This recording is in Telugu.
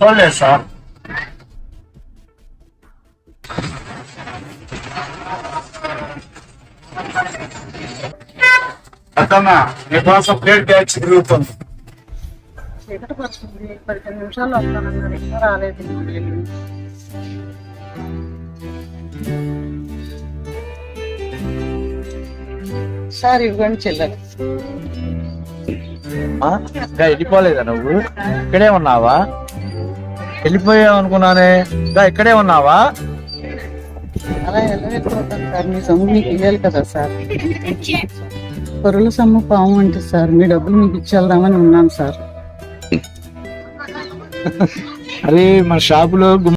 చూడలేదు సార్ అత్తమ్మ మీకోసం ప్లేట్ బ్యాచ్ తిరుగుతుంది. పదిహేను నిమిషాలు వస్తానన్నారు ఇంకా రాలేదు సార్ ఇవ్వండి చెల్లెలు ఆ? ఇంకా వెళ్ళిపోలేదా నువ్వు? ఇక్కడే ఉన్నావా? వెళ్ళిపోయావు అనుకున్నానే. ఇంకా ఇక్కడే ఉన్నావా? అలా ఎలా వెళ్ళిపోతాను సార్ మీ సొమ్ము మీకు ఇవ్వాలి కదా సార్. పొరుల సొమ్ము పాము అంటే సార్ మీ డబ్బులు మీకు ఇచ్చేద్దామని ఉన్నాను సార్. అరే మన షాపులో